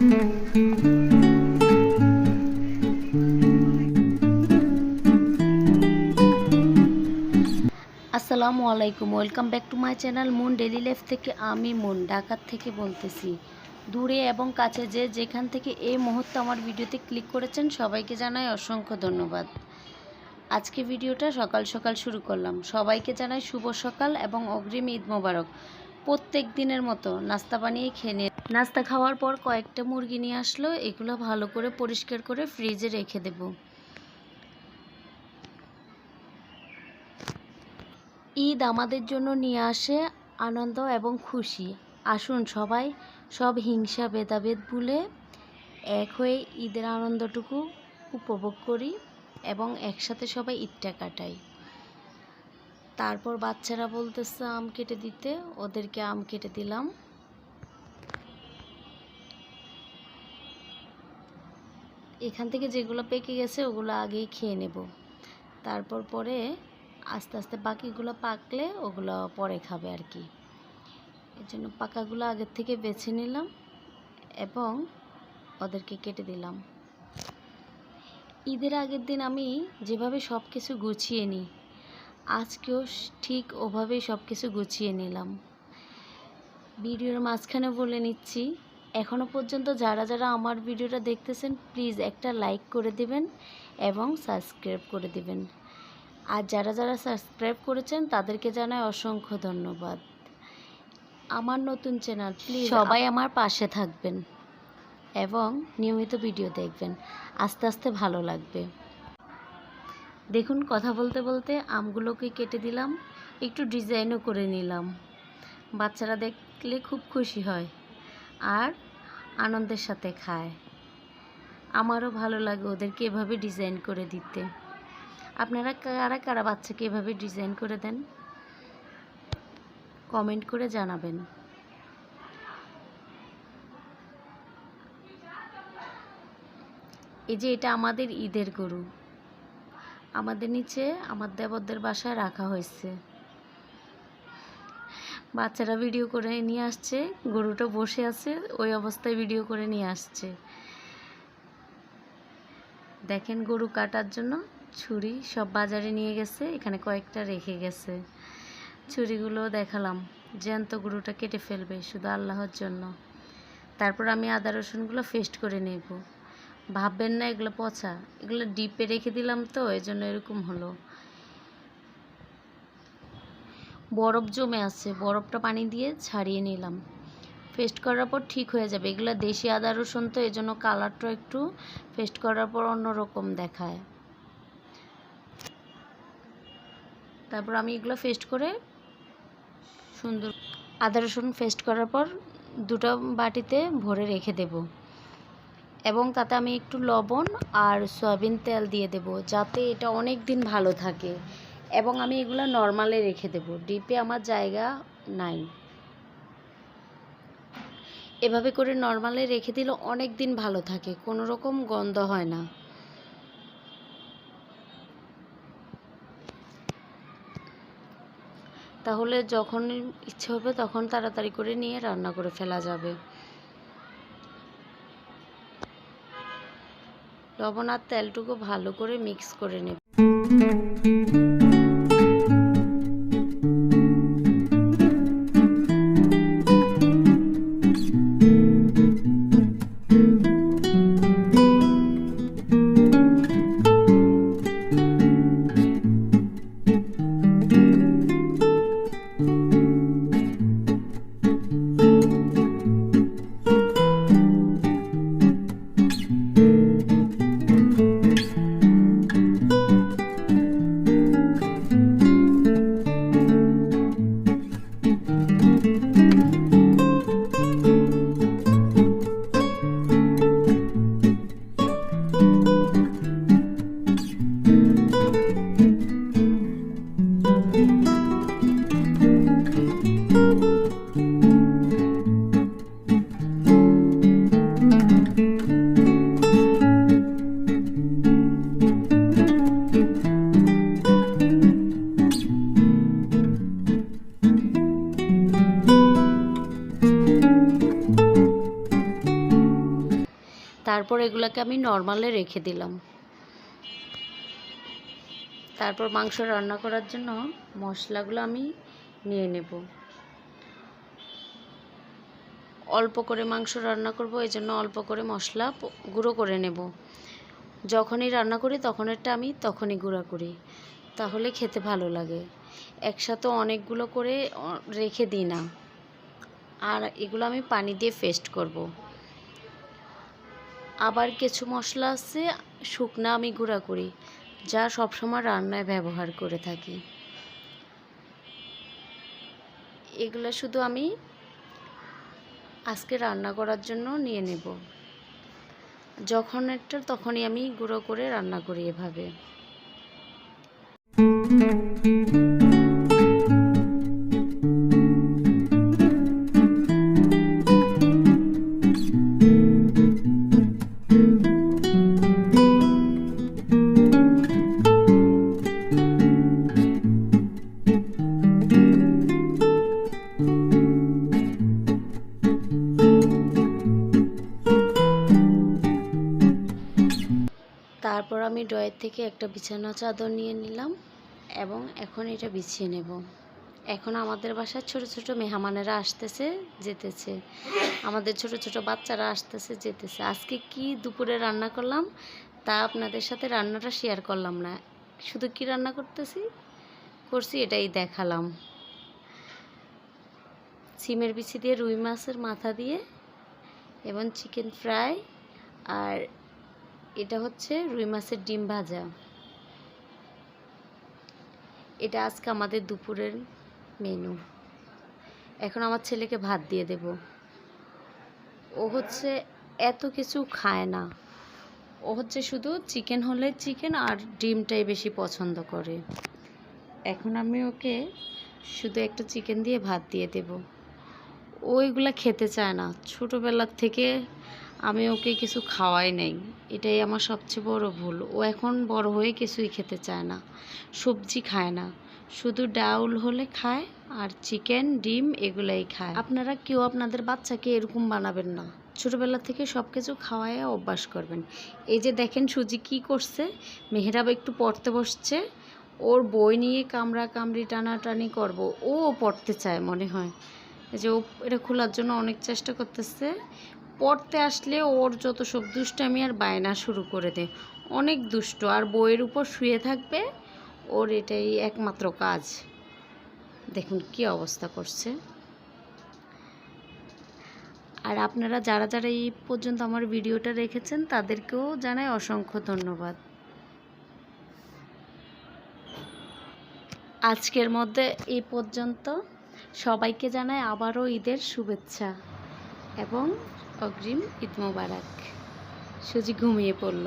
আসসালামু আলাইকুম, welcome back to my channel Moon daily life থেকে আমি মুন, ঢাকার থেকে বলতেছি। দূরে এবং কাছে যে যেখান থেকে এই মুহূর্তে আমার ভিডিওতে ক্লিক করেছেন, সবাইকে জানাই অসংখ্য ধন্যবাদ। আজকে ভিডিওটা সকাল সকাল শুরু করলাম। সবাইকে জানাই শুভ সকাল এবং অগ্রিম ঈদ মোবারক। প্রত্যেক দিনের মতো নাস্তা বানিয়ে খেয়ে নিয়ে নাস্তা খাওয়ার পর কয়েকটা মুরগি নিয়ে আসলো, এগুলো ভালো করে পরিষ্কার করে ফ্রিজে রেখে দেবো। ঈদ আমাদের জন্য নিয়ে আসে আনন্দ এবং খুশি। আসুন সবাই সব হিংসা ভেদাভেদ ভুলে এক হয়ে ঈদের আনন্দটুকু উপভোগ করি এবং একসাথে সবাই ঈদটা কাটাই। তারপর বাচ্চারা বলতেছে আম কেটে দিতে, ওদেরকে আম কেটে দিলাম। এখান থেকে যেগুলো পেকে গেছে, ওগুলো আগেই খেয়ে নেব। তারপর পরে আস্তে আস্তে বাকিগুলো পাকলে ওগুলো পরে খাবে আর কি। এর জন্য পাকাগুলো আগের থেকে বেছে নিলাম এবং ওদেরকে কেটে দিলাম। ঈদের আগের দিন আমি যেভাবে সব কিছু গুছিয়ে নিই আজকেও ঠিক ওভাবেই সব কিছু গুছিয়ে নিলাম। ভিডিওর মাঝখানে বলে নিচ্ছি এখনও পর্যন্ত যারা যারা আমার ভিডিওটা দেখতেছেন, প্লিজ একটা লাইক করে দিবেন এবং সাবস্ক্রাইব করে দিবেন। আর যারা যারা সাবস্ক্রাইব করেছেন, তাদেরকে জানাই অসংখ্য ধন্যবাদ। আমার নতুন চ্যানেল, প্লিজ সবাই আমার পাশে থাকবেন এবং নিয়মিত ভিডিও দেখবেন। আস্তে আস্তে ভালো লাগবে। দেখুন, কথা বলতে বলতে আমগুলোকে কেটে দিলাম, একটু ডিজাইনও করে নিলাম। বাচ্চারা দেখলে খুব খুশি হয় আর আনন্দের সাথে খায়। আমারও ভালো লাগে ওদেরকে এভাবে ডিজাইন করে দিতে। আপনারা কারা কারা বাচ্চাকে এভাবে ডিজাইন করে দেন? কমেন্ট করে জানাবেন। এই যে এটা আমাদের ঈদের গরু। আমাদের নিচে আমার দেবরদের বাসায় রাখা হয়েছে। বাচ্চারা ভিডিও করে নিয়ে আসছে, গরুটা বসে আছে, ওই অবস্থায় ভিডিও করে নিয়ে আসছে। দেখেন গরু কাটার জন্য ছুরি সব বাজারে নিয়ে গেছে, এখানে কয়েকটা রেখে গেছে। ছুরিগুলো দেখালাম, জ্যান্ত গরুটা কেটে ফেলবে শুধু আল্লাহর জন্য। তারপর আমি আদা রসুনগুলো পেস্ট করে নেব। ভাববেন না, এগুলো পচা। এগুলো ডিপে রেখে দিলাম তো এই জন্য এরকম হলো। বরফ জমে আছে, বরফটা পানি দিয়ে ছাড়িয়ে নিলাম। পেস্ট করার পর ঠিক হয়ে যাবে। এগুলো দেশি আদা, রসুন তো এই জন্য কালারটা একটু পেস্ট করার পর অন্যরকম দেখায়। তারপর আমি এগুলো পেস্ট করে সুন্দর আদা, রসুন পেস্ট করার পর দুটো বাটিতে ভরে রেখে দেব। এবং তাতে আমি একটু লবণ আর সয়াবিন তেল দিয়ে দেব যাতে এটা অনেক দিন ভালো থাকে। এবং আমি এগুলো নর্মালে রেখে দেব, ডিপে আমার জায়গা নাই। এভাবে করে নর্মালে রেখে দিলে অনেক দিন ভালো থাকে, কোনো রকম গন্ধ হয় না। তাহলে যখন ইচ্ছে হবে তখন তাড়াতাড়ি করে নিয়ে রান্না করে ফেলা যাবে। লবণ আর তেলটুকু ভালো করে মিক্স করে নেব। তারপর এগুলোকে আমি নর্মালে রেখে দিলাম। তারপর মাংস রান্না করার জন্য মশলাগুলো আমি নিয়ে নেব। অল্প করে মাংস রান্না করব এই জন্য অল্প করে মশলা গুঁড়ো করে নেব। যখনই রান্না করি তখন তখনেরটা আমি তখনই গুঁড়া করি, তাহলে খেতে ভালো লাগে। একসাথে অনেকগুলো করে রেখে দিই না। আর এগুলো আমি পানি দিয়ে পেস্ট করব। আবার কিছু মশলা আছে, শুকনা আমি গুঁড়া করি, যা সবসময় রান্নায় ব্যবহার করে থাকি। এগুলো শুধু আমি আজকে রান্না করার জন্য নিয়ে নেব। যখন একটা তখনই আমি গুঁড়ো করে রান্না করি এভাবে। তারপর আমি ড্রয়ের থেকে একটা বিছানা চাদর নিয়ে নিলাম এবং এখন এটা বিছিয়ে নেব। এখন আমাদের বাসায় ছোট ছোট মেহমানেরা আসতেছে, যেতেছে। আমাদের ছোট ছোট বাচ্চারা আসতেছে, যেতেছে। আজকে কি দুপুরে রান্না করলাম তা আপনাদের সাথে রান্নাটা শেয়ার করলাম না। শুধু কি রান্না করতেছি? করছি, এটাই দেখালাম। সিমের বিচি দিয়ে রুই মাছের মাথা দিয়ে এবং চিকেন ফ্রাই আর এটা হচ্ছে রুই মাছের ডিম ভাজা। এটা আজকে আমাদের দুপুরের মেনু এখন আমার ছেলেকে ভাত দিয়ে দেব। ও হচ্ছে এত কিছু খায় না। ও হচ্ছে শুধু চিকেন হলে চিকেন আর ডিমটাই বেশি পছন্দ করে। এখন আমি ওকে শুধু একটা চিকেন দিয়ে ভাত দিয়ে দেব। ও এগুলা খেতে চায় না। ছোটোবেলার থেকে আমি ওকে কিছু খাওয়াই নাই। এটাই আমার সবচেয়ে বড় ভুল। ও এখন বড় হয়ে কিছুই খেতে চায় না। সবজি খায় না। শুধু ডাউল হলে খায় আর চিকেন, ডিম এগুলাই খায়। আপনারা কেউ আপনাদের বাচ্চাকে এরকম বানাবেন না। ছোটোবেলা থেকে সব কিছু খাওয়ায় অভ্যাস করবেন। এই যে দেখেন সুজি কি করছে? মেহরাব একটু পড়তে বসছে। ওর বই নিয়ে কামড়া কামড়ি টানাটানি করব। ও পড়তে চায় মনে হয়। যে ও, এটা খোলার জন্য অনেক চেষ্টা করতেছে। পড়তে আসলে ওর যত সব দুষ্টামি আর বায়না শুরু করে দেয় অনেক দুষ্ট, আর বইয়ের উপর শুয়ে থাকবে, ওর এটাই একমাত্র কাজ। দেখুন কি অবস্থা করছে। আর আপনারা যারা যারা এই পর্যন্ত আমার ভিডিওটা রেখেছেন, তাদেরকেও জানাই অসংখ্য ধন্যবাদ। আজকের মধ্যে এই পর্যন্ত। সবাইকে জানাই আবারও ঈদের শুভেচ্ছা এবং অগ্রিম ঈদ মোবারক। সুজি ঘুমিয়ে পড়ল।